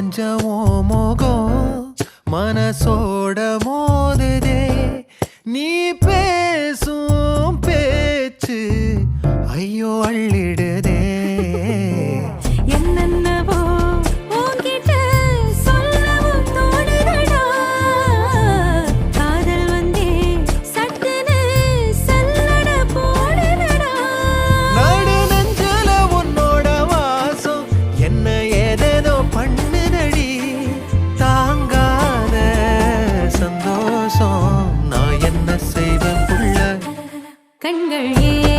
மஞ்சமோ மோகம் மனசோட மோதுதே. நீ பேசும் பேச்சு ஐயோ அள்ளிடு. கண்கள் ஏ